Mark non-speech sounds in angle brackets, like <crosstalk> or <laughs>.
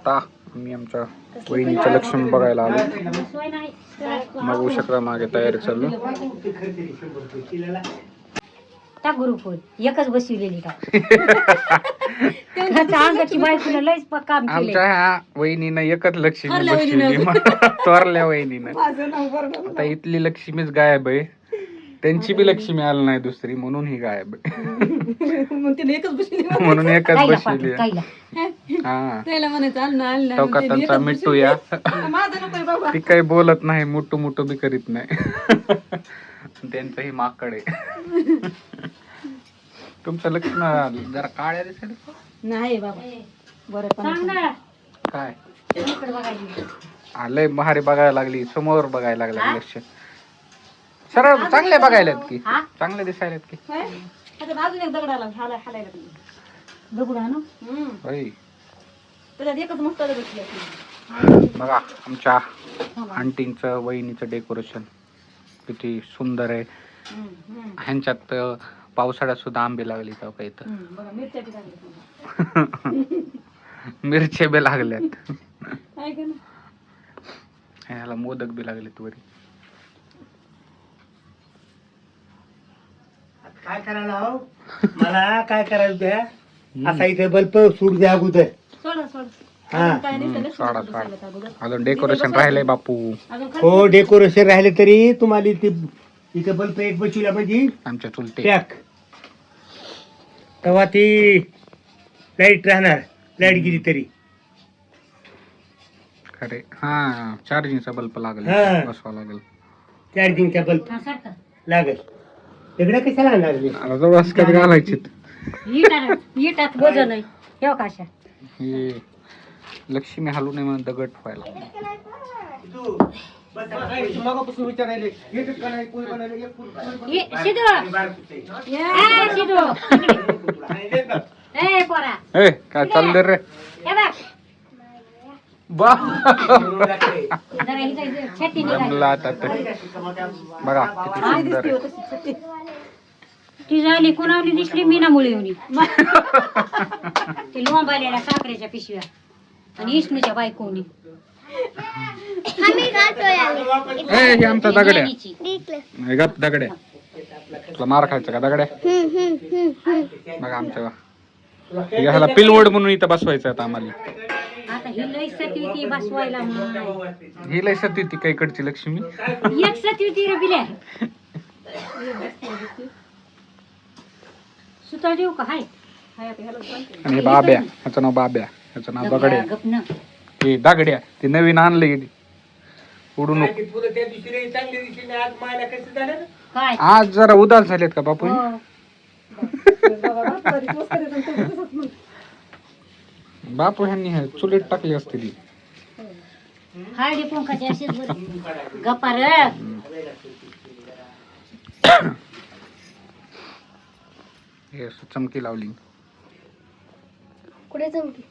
आता मी आमच्या वहिनीच्या लक्ष्मी बघायला आलो. बघू शकता मागे तयारी चालू टाक गुरुफोन एकच बसविलेली टाक. <laughs> त्याच्या अंगाची बायकोला लयच प- काम केले आमच्या ह्या वहिनीनं एकच लक्ष्मी बसवली. थोरल्या वहिनीनं. <laughs> आता इथली लक्ष्मीच गायब आहे. त्यांची बी लक्ष्मी आली नाही दुसरी म्हणून ही गायब आहे. <laughs> म्हणून एकच कायला बसवली पाठव, कायला हा. त्याला म्हणायचं मिट्टू या? <laughs> माझं बाबा. ती काही बोलत नाही मुट्टू मुट्टू बी करीत नाही. <laughs> त्यांचं ही माकड आहे. <laughs> तुमचं लक्ष्मी जरा काळ्या दिसेल नाही बाबा. बरं पण सांग ना. काय? इकडे बघायची आलंय महारी बघायला लागली समोर बघायला लागला लक्ष. सरळ चांगले बघायला की. हा? चांगले दिसायला की. होय? आता अजून एक दगड आला हालाय हालायला लागली. दगड आणू? हम्म. होय. त्याच्यात एकच. बघा आमच्या आंटींचं वहिनीचं डेकोरेशन किती सुंदर आहे ह्यांच्यात पावसाळ्यात सुद्धा आंबे लागले का काय इथं हम्म. बघा मिरच्या बी लागल्या. <laughs> मिरचे बी लागल्यात? ह्याला मोदक बी लागलेत वरी काय करायला हो मला काय करायला द्या असा इथे बल्ब सूट द्या अगोदर सोडा सोडा. हा. अजून काय नाही डेकोरेशन राहिलंय बापू? हो डेकोरेशन राहिले तरी तुम्हाला इथे इथे बल्ब एक बसविला म्हणजे आमच्या चुलते. पॅक तेव्हा ती लाइट राहणार. लाइट गेली तरी. खरे हा चार्जिंगचा बल्ब लागेल. हा. बसवा लागेल. चार्जिंगचा बल्ब हा, सारखं. लागेल. इकडे कशाला? आता जवळ वजन आहे. ठेव हे लक्ष्मी हलू नये म्हणून दगड ए, ए काय चाललंय रे? हे बघ. किती सुंदर ती झाली कोणावली दिसली मीनामुळे येऊन <laughs> ती लोंबालेल्या साखरेच्या पिशव्या आणि इष्णूच्या बायकोनी. ए हे आमचा दगड्या. ज्ञानीची. हे गप दगड्या. तुला मार खायचा का दगड्या? बघा आमच्या हे ह्याला पिलवड म्हणून इथं बसवायचं आता आम्हाला. आता ही लई सती ती बसवायला माय. ही लय सती ती काय इकडची लक्ष्मी? एक सती ती रे बिल्या. <laughs> सुता देऊ का? हाय. आणि हे बाब्या ह्याचं नाव बाब्या ह्याचं नाव दगड्या गपन. हे दगड्या ते नवीन आणले उडू नको. की पुरं त्या दिवशी रे, चांगल्या दिवशी नाही, आज मायला कसं झालं ना? काय? आज जरा उदास झालेत का बापू हो. बापू ह्यांनी हे चुलीत टाकली असते ती. हळदी कुंकाची अशीच बरी गप्पा रे. हे असं चमकी लावली. कुठे चमकी?